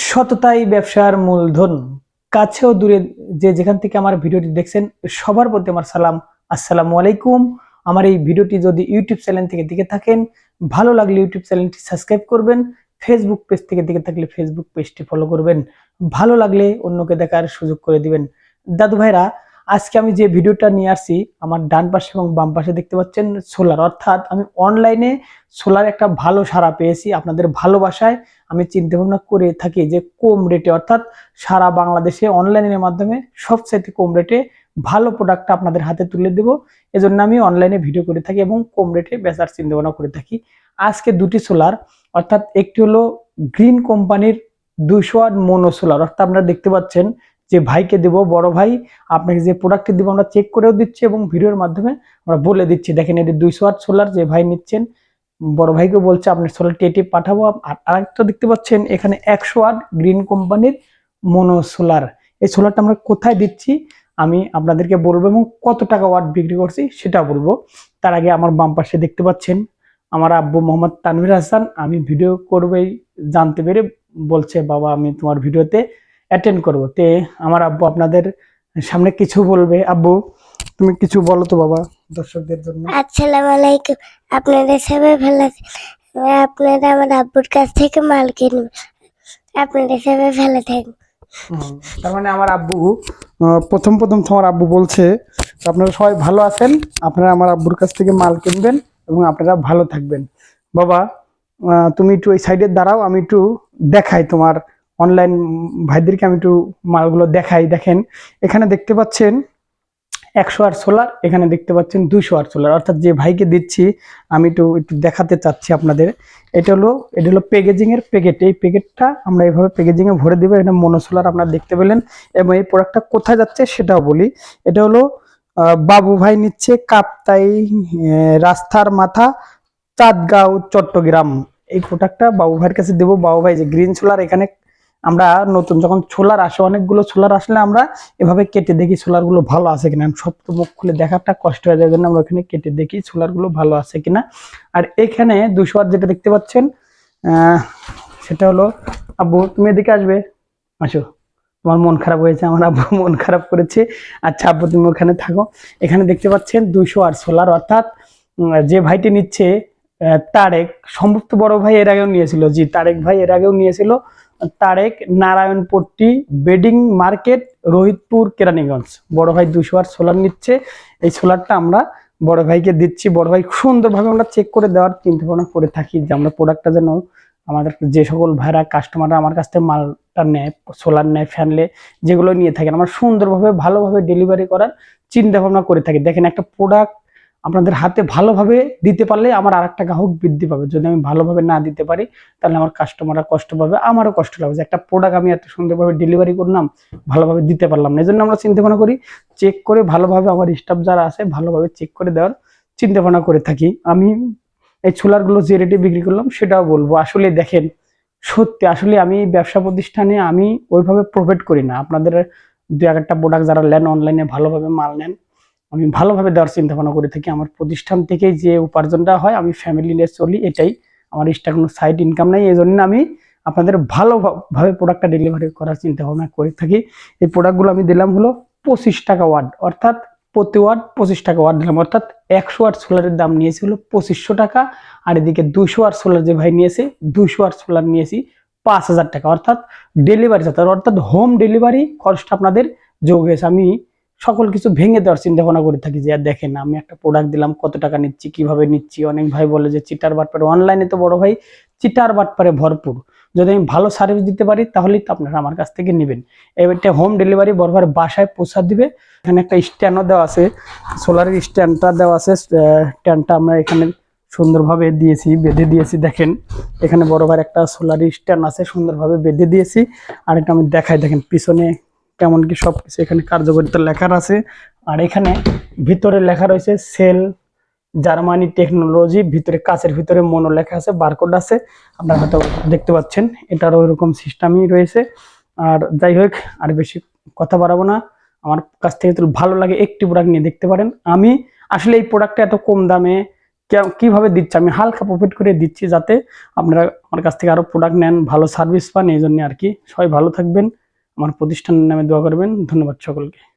সততাই ব্যবসার মূলধন। কাছেও দূরে যে যেখান থেকে আমার ভিডিওটি দেখছেন, সবার প্রতি আমার সালাম। আসসালামু আলাইকুম। আমার এই ভিডিওটি যদি ইউটিউব চ্যানেল থেকে দেখে থাকেন, ভালো লাগলে ইউটিউব চ্যানেলটি সাবস্ক্রাইব করবেন, ফেসবুক পেজ থেকে দেখে থাকলে ফেসবুক পেজটি ফলো করবেন। ভালো লাগলে অন্যকে দেখার সুযোগ করে দিবেন। দাদু ভাইরা আজকে আমি যে ভিডিওটা নিয়ে আসছি, আমার ডান পাশে এবং বাম পাশে দেখতে পাচ্ছেন সোলার। অর্থাৎ আমি অনলাইনে সোলার একটা ভালো সাড়া পেয়েছি আপনাদের ভালোবাসায়। আমি চিন্তা ভাবনা করে থাকি যে কম রেটে অর্থাৎ সারা বাংলাদেশে অনলাইনের মাধ্যমে সবচাইতে কম রেটে ভালো প্রোডাক্টটা আপনাদের হাতে তুলে দেব। এজন্য আমি অনলাইনে ভিডিও করে থাকি এবং কম রেটে বেচার চিন্তা ভাবনা করে থাকি। আজকে দুটি সোলার, অর্থাৎ একটি হলো গ্রিন কোম্পানির দুইশো আট মোনো সোলার অর্থাৎ আপনারা দেখতে পাচ্ছেন যে ভাইকে দেব, বড় ভাই, আপনাকে যে প্রোডাক্টটি দেবো আমরা চেক করেও দিচ্ছি এবং ভিডিওর মাধ্যমে আমরা বলে দিচ্ছি। দেখেন এটি দুইশো আট সোলার যে ভাই নিচ্ছেন, বড় ভাইকে বলছে, আপনার সোলারটি এটি পাঠাবো। আর আরেকটা দেখতে পাচ্ছেন, এখানে একশো আট গ্রিন কোম্পানির মোনো সোলার এই সোলারটা আমরা কোথায় দিচ্ছি? আমি আপনাদেরকে বলব এবং কত টাকা ওয়াট বিক্রি করছি সেটা বলব। তার আগে আমার বাম পাশে দেখতে পাচ্ছেন, আমার আব্বু মোহাম্মদ তানভীর হাসান। আমি ভিডিও করবেই জানতে পেরে বলছে, বাবা, আমি তোমার ভিডিওতে অ্যাটেন্ড করব। তে আমার আব্বু আপনাদের সামনে কিছু বলবে। আব্বু তুমি কিছু বলো তো বাবা দর্শকদের জন্য। আসসালামু আলাইকুম। আপনারা সবাই ভালো আছেন? আপনারা আমার আব্বুর কাছ থেকে মাল কিনবেন আপনারা সবাই ভালো থাকবেন তার মানে আমার আব্বু প্রথম প্রথম তোমার আব্বু বলছে আপনারা সবাই ভালো আছেন? আপনারা আমার আব্বুর কাছ থেকে মাল কিনবেন এবং আপনারা ভালো থাকবেন। বাবা তুমি একটু ওই সাইডে দাঁড়াও আমি একটু দেখাই তোমার অনলাইন ভাইদেরকে আমি একটু মালগুলো দেখাই। দেখেন, এখানে দেখতে পাচ্ছেন একশো আট সোলার এখানে দেখতে পাচ্ছেন দুইশো আট সোলার অর্থাৎ যে ভাইকে দিচ্ছি, আমি একটু একটু দেখাতে চাচ্ছি আপনাদের। এটা হলো এটা হলো প্যাকেজিং এর প্যাকেট এই প্যাকেটটা আমরা এইভাবে প্যাকেজিং এ ভরে দিব। এটা মনোসোলার আপনারা দেখতে পেলেন। এবং এই প্রোডাক্টটা কোথায় যাচ্ছে সেটাও বলি। এটা হলো বাবু ভাই নিচ্ছে কাপ্তাই রাস্তার মাথা, চাঁদগাঁও, চট্টগ্রাম। এই প্রোডাক্টটা বাবু ভাইয়ের কাছে দেবো। বাবু ভাই যে গ্রিন সোলার এখানে আমরা নতুন যখন সোলার আসে, অনেকগুলো সোলার আসলে আমরা এভাবে কেটে দেখি সোলারগুলো ভালো আছে কিনা। সব তো মুখ খুলে দেখাটা কষ্ট হয়ে জন্য আমরা ওখানে কেটে দেখি সোলারগুলো ভালো আছে কিনা। আর এখানে দুশো আর যেটা দেখতে পাচ্ছেন সেটা হলো, আব্বু, তুমি এদিকে আসবে? আসো। তোমার মন খারাপ হয়েছে? আমার আব্বু মন খারাপ করেছে। আচ্ছা আব্বু, তুমি ওখানে থাকো। এখানে দেখতে পাচ্ছেন দুশো আর সোলার অর্থাৎ যে ভাইটি নিচ্ছে তারেক সমস্ত বড় ভাই এর আগেও নিয়েছিল। জি, তারেক ভাই এর আগেও নিয়েছিল। Tarek Narayanpatti bedding market, Rohitpur, Keraniganj. বড় ভাই দুশো আর সোলার নিচ্ছে। এই সোলারটা আমরা বড় ভাইকে দিচ্ছি। বড় ভাই সুন্দরভাবে আমরা চেক করে দেওয়ার চিন্তা ভাবনা করে থাকি যে আমরা প্রোডাক্টটা যেন আমাদের যে সকল ভাইরা কাস্টমাররা আমার কাছ থেকে মালটা নেয়, সোলার নেয় ফ্যানলে যেগুলো নিয়ে থাকেন, আমরা সুন্দরভাবে, ভালোভাবে ডেলিভারি করার চিন্তা ভাবনা করে থাকি। দেখেন একটা প্রোডাক্ট আপনাদের হাতে ভালোভাবে দিতে পারলে আমার আর একটা গ্রাহক বৃদ্ধি পাবে। যদি আমি ভালোভাবে না দিতে পারি, তাহলে আমার কাস্টমাররা কষ্ট পাবে, আমারও কষ্ট লাগবে যে একটা প্রোডাক্ট আমি এত সুন্দরভাবে ডেলিভারি করলাম, ভালোভাবে দিতে পারলাম না। এই জন্য আমরা চিন্তা ভাবনা করি চেক করে ভালোভাবে আমার স্টাফ যারা আছে, ভালোভাবে চেক করে দেওয়ার চিন্তা ভাবনা করে থাকি। আমি এই ছোলারগুলো যে রেটে বিক্রি করলাম, সেটাও বলব। আসলে দেখেন, সত্যি আসলে আমি ব্যবসা প্রতিষ্ঠানে আমি ওইভাবে প্রোভাইড করি না। আপনাদের দু একটা প্রোডাক্ট যারা নেন অনলাইনে ভালোভাবে মাল নেন আমি ভালোভাবে দেওয়ার চিন্তা ভাবনা করে থাকি। আমার প্রতিষ্ঠান থেকে যে উপার্জনটা হয়, আমি ফ্যামিলি নিয়ে চলি, এটাই। আমার এক্সট্রা কোনো সাইড ইনকাম নেই এই জন্য আমি আপনাদের ভালোভাবে প্রোডাক্টটা ডেলিভারি করার চিন্তা ভাবনা করে থাকি। এই প্রোডাক্টগুলো আমি দিলাম হলো পঁচিশ টাকা ওয়ার্ড অর্থাৎ প্রতি ওয়ার্ড পঁচিশ টাকা ওয়ার্ড দিলাম। অর্থাৎ একশো ওয়াট সোলারের দাম নিয়েছি হলো পঁচিশশো টাকা, আর এদিকে দুশো ওয়াট সোলার যে ভাই নিয়েছে দুশো ওয়াট সোলার নিয়েছি পাঁচ হাজার টাকা। অর্থাৎ ডেলিভারি অর্থাৎ হোম ডেলিভারি খরচটা আপনাদের যোগ হয়েছে। আমি সকল কিছু ভেঙে দেওয়ার চিন্তা ভাবনা করে থাকি যে, আর দেখেন আমি একটা প্রোডাক্ট দিলাম, কত টাকা নিচ্ছি, কীভাবে নিচ্ছি? অনেক ভাই বলে যে চিটার বাটপারে অনলাইনে তো বড় ভাই চিটার বাটপারে ভরপুর। যদি আমি ভালো সার্ভিস দিতে পারি, তাহলেই তো আপনারা আমার কাছ থেকে নেবেন। এবারটা হোম ডেলিভারি ভাইয়ের বাসায় পৌঁছা দিবে। এখানে একটা স্ট্যান্ডও দেওয়া আছে সোলারের স্ট্যান্ডটা দেওয়া আছে স্ট্যান্ডটা আমরা এখানে সুন্দরভাবে দিয়েছি, বেঁধে দিয়েছি, দেখেন। এখানে বড় ভাই একটা সোলার স্ট্যান্ড আছে, সুন্দরভাবে বেঁধে দিয়েছি। আর এটা আমি দেখাই, দেখেন, পিছনে কেমন কি সব কিছু এখানে কার্যকারিতা লেখা আছে। আর এখানে ভিতরে লেখা রয়েছে সেল, জার্মানি টেকনোলজি, ভিতরে কাচের ভিতরে মনো লেখা আছে, বারকোড আছে। আপনারা হয়তো দেখতে পাচ্ছেন, এটারও এরকম সিস্টেমই রয়েছে। আর যাই হোক, আর বেশি কথা বাড়াবো না। আমার কাছ থেকে যদি ভালো লাগে, একটি প্রোডাক্ট নিয়ে দেখতে পারেন। আমি আসলে এই প্রোডাক্টটা এত কম দামে কীভাবে দিচ্ছি? আমি হালকা প্রফিট করে দিচ্ছি যাতে আপনারা আমার কাছ থেকে আরও প্রোডাক্ট নেন, ভালো সার্ভিস পান, এই জন্য আর কি। সবাই ভালো থাকবেন। আমার প্রতিষ্ঠানের নামে দোয়া করবেন। ধন্যবাদ সকলকে।